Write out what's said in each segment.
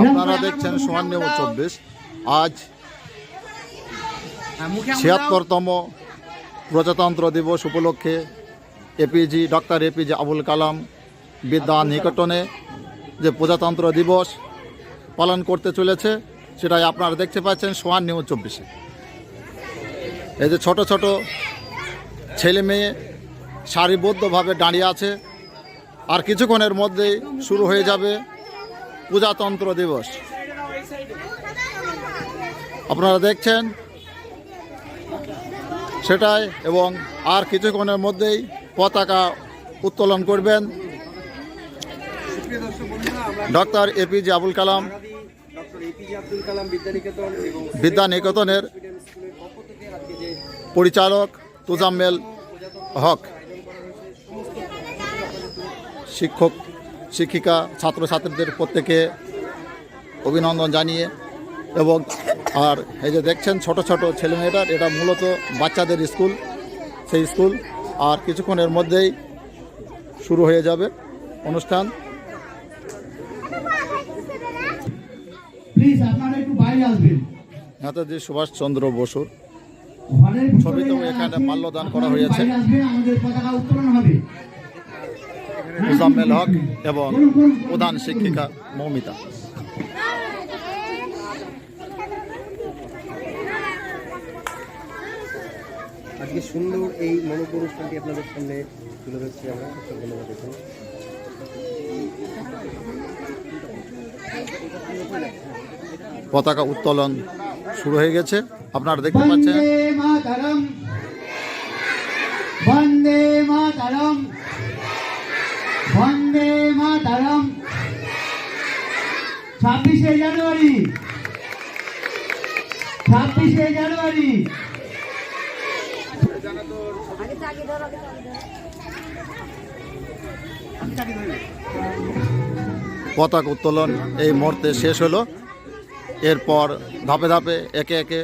আপনারা দেখছেন Schwann news চব্বিশ আজ হ্যাঁ। ছিয়াত্তরতম প্রজাতন্ত্র দিবস উপলক্ষে APJ doctor APJ Abul Kalam Vidya নিকটনে যে প্রজাতন্ত্র দিবস পালন করতে চলেছে সেটাই আপনারা দেখতে পাচ্ছেন সোয়ান নিউজ চব্বিশে এই যে ছোট ছোট ছেলে মেয়ে সারিবদ্ধভাবে দাঁড়িয়ে আছে আর কিছুক্ষণের মধ্যেই শুরু হয়ে যাবে প্রজাতন্ত্র দিবস। আপনারা দেখছেন? সেটাই এবং আর কিছুক্ষণের মধ্যেই পতাকা উত্তোলন করবেন। Doctor APJ Abul Kalam doctor APJ Abdul Kalam Vidya নিকেতনের student স্কুলের পক্ষ থেকে আজকে যে পরিচালক তোজাম্মেল হক, শিক্ষক শিক্ষিকা ছাত্রছাত্রীদের প্রত্যেকে অভিনন্দন জানিয়ে এবং আর এই যে দেখছেন ছোট ছোট ছেলেমেয়েটার এটা মূলত বাচ্চাদের স্কুল সেই স্কুল। আর কিছুক্ষণের মধ্যেই শুরু হয়ে যাবে অনুষ্ঠান। নেতাজি সুভাষচন্দ্র বসুর ছবিতেও এখানে মাল্যদান করা হয়েছে। আমাদের পতাকা উত্তোলন হবে। মুজাম্মেল হক এবং প্রধান শিক্ষিকা মৌমিতা। আজকে সুন্দর এই অনুষ্ঠানটি আপনাদের সামনে তুলে ধরছি আমরা। ধন্যবাদ পতাকা উত্তোলন শুরু হয়ে গেছে। আপনারা দেখতে পাচ্ছেন। বন্দে মাতরম। ছাব্বিশে জানুয়ারি। ছাব্বিশে জানুয়ারি। পতাকা উত্তোলন এই মুহূর্তে শেষ হলো। এরপর ধাপে ধাপে একে একে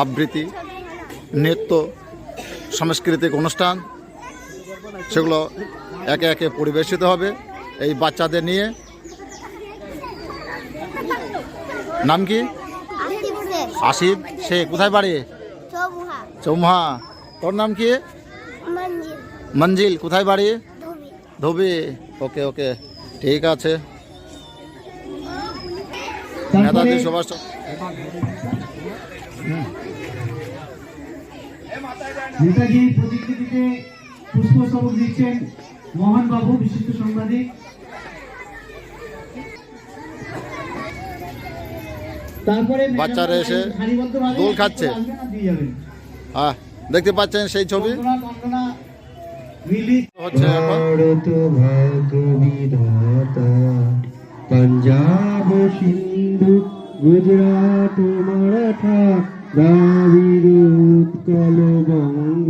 আবৃত্তি, নৃত্য, সাংস্কৃতিক অনুষ্ঠান, সেগুলো একে একে পরিবেশিত হবে। এই বাচ্চাদের নিয়ে নাম কি? আসিফ সে কোথায় বাড়ি? চৌমুহা। চৌমহা। তোর নাম কি? মঞ্জিল। মঞ্জিল কোথায় বাড়ি? ধুবি। ধোবি। ওকে ওকে। ঠিক আছে। নেতাজি সুভাষ নেতাজির প্রতিকৃতিতে পুষ্পস্তবক দিচ্ছেন মোহন বাবু বিশিষ্ট সাংবাদিক। বাচ্চারা এসে দোল খাচ্ছে। হ্যাঁ দেখতে পাচ্ছেন সেই ছবি। হচ্ছে পাঞ্জাব সিন্ধু গুজরাট মারাঠা দ্রাবিড় উৎকল বঙ্গ।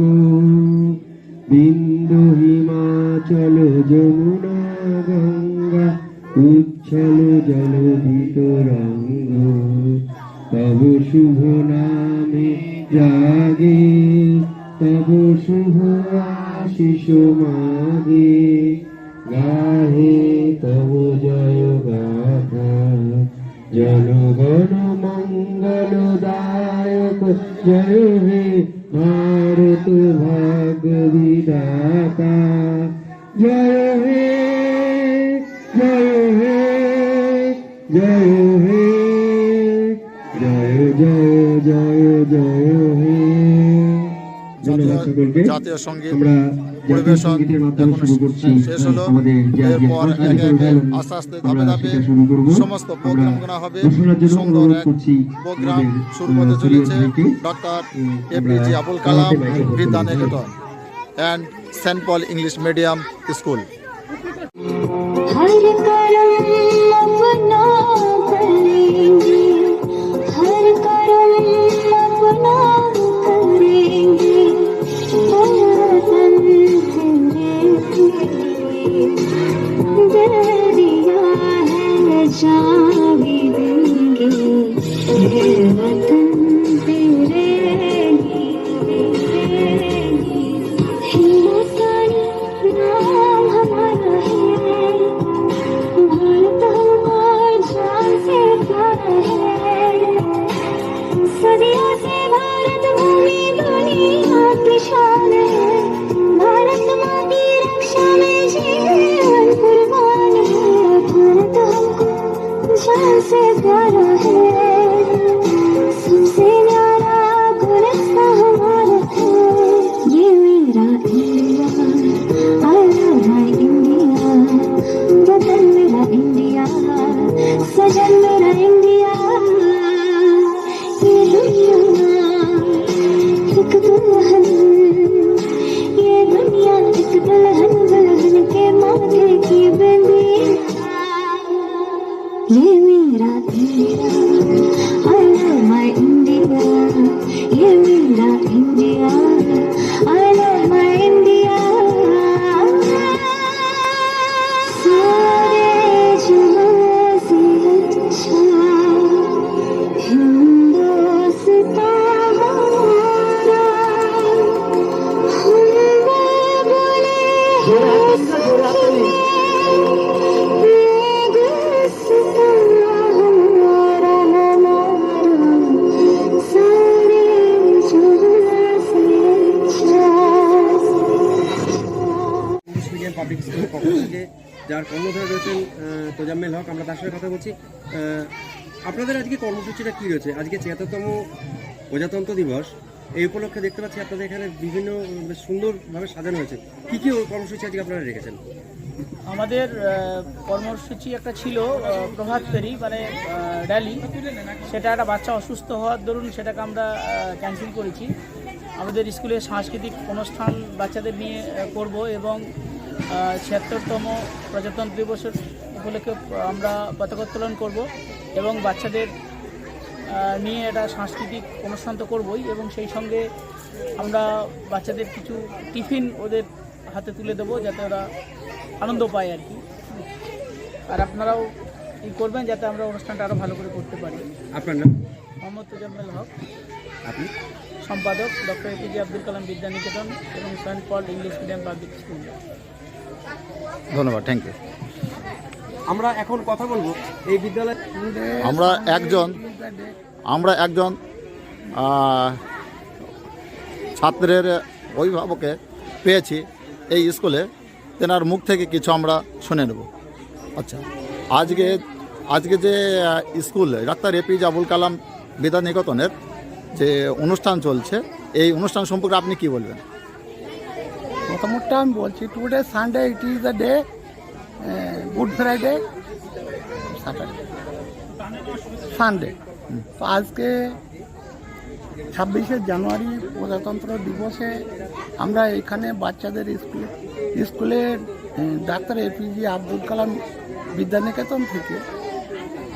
शुभे जागे तबु शुभिषु मागे। गाहे तबु जय गा जनगन मङ्गल दयक जय हे भारत भगवीता जय জয় জয় জয় জয় হে ধন্যবাদ সকলকে জাতীয় সংগীত আমরা পরিবেশন এখন শেষ হলো। আমাদের যে আজকে এরপর একে একে আস্তে আস্তে ধাপে ধাপে সমস্ত আমরা প্রোগ্রামগুলো হবে। সুন্দর এক প্রোগ্রাম শুরু করতে চলেছে। ডক্টর এপিজে আবুল কালাম আমাদের Vidya Niketan and Saint Paul English medium school जावे देंगे Thank. পাবলিক স্কুলের পক্ষ থেকে যার কর্ণধার রয়েছেন তোজাম্মেল হক, আমরা তার সঙ্গে কথা বলছি। আপনাদের আজকে কর্মসূচিটা কী রয়েছে? আজকে ছিয়াত্তরতম প্রজাতন্ত্র দিবস। এই উপলক্ষে দেখতে পাচ্ছি আপনাদের এখানে বিভিন্ন সুন্দরভাবে সাজানো হয়েছে। কী কী কর্মসূচি আজকে আপনারা রেখেছেন? আমাদের কর্মসূচি একটা ছিল প্রভাত ফেরি মানে র্যালি সেটা একটা বাচ্চা অসুস্থ হওয়ার দরুন সেটাকে আমরা ক্যান্সেল করেছি। আমাদের স্কুলে সাংস্কৃতিক অনুষ্ঠান বাচ্চাদের নিয়ে করব এবং ছিয়াত্তরতম প্রজাতন্ত্র দিবসের উপলক্ষে আমরা পতাকা উত্তোলন করব এবং বাচ্চাদের নিয়ে এটা সাংস্কৃতিক অনুষ্ঠান তো করবই এবং সেই সঙ্গে আমরা বাচ্চাদের কিছু টিফিন ওদের হাতে তুলে দেবো যাতে ওরা আনন্দ পায় আর কি। আর আপনারাও ই করবেন যাতে আমরা অনুষ্ঠানটা আরও ভালো করে করতে পারি? আপনার নাম? মোহাম্মদ তোজাম্মেল হক। আপনি? সম্পাদক ডক্টর এপিজে আব্দুল কালাম বিদ্যানিকেতন এবং Saint Paul English medium public school. ধন্যবাদ থ্যাংক ইউ আমরা এখন কথা বলব এই বিদ্যালয় আমরা একজন আমরা একজন ছাত্রের অভিভাবকে পেয়েছি এই স্কুলে। তেনার মুখ থেকে কিছু আমরা শুনে নেব। আচ্ছা আজকে আজকে যে স্কুল ডাক্তার এপিজে আবুল কালাম বিদ্যানিকেতনের যে অনুষ্ঠান চলছে এই অনুষ্ঠান সম্পর্কে আপনি কি বলবেন? প্রথমত আমি বলছি today Sunday it is the day good Friday Saturday Sunday তো আজকে ছাব্বিশে জানুয়ারি প্রজাতন্ত্র দিবসে আমরা এখানে বাচ্চাদের স্কুলে স্কুলের উম, ডাক্তার এপিজে আব্দুল কালাম বিদ্যানিকেতন থেকে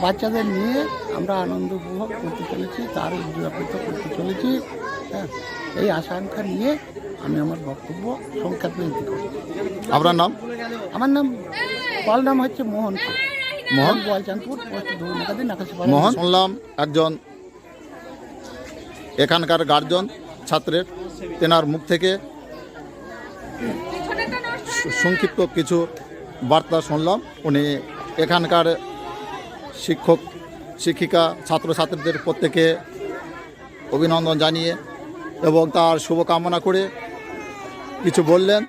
বাচ্চাদের নিয়ে আমরা আনন্দ উপভোগ করতে চলেছি তার উদযাপিত করতে চলেছি। হ্যাঁ এই আশঙ্কা নিয়ে আমি আমার বক্তব্য সংক্ষেপে ইতি করি আপনার নাম? আমার নাম বল নাম হচ্ছে মোহন মোহন? গোয়ালচাঁদপুর মোহন? শুনলাম একজন এখানকার গার্জন ছাত্রের। তেনার মুখ থেকে সংক্ষিপ্ত কিছু বার্তা শুনলাম। উনি এখানকার শিক্ষক শিক্ষিকা ছাত্রছাত্রীদের প্রত্যেকে অভিনন্দন জানিয়ে এবং তার শুভকামনা করে কিছু বললেন।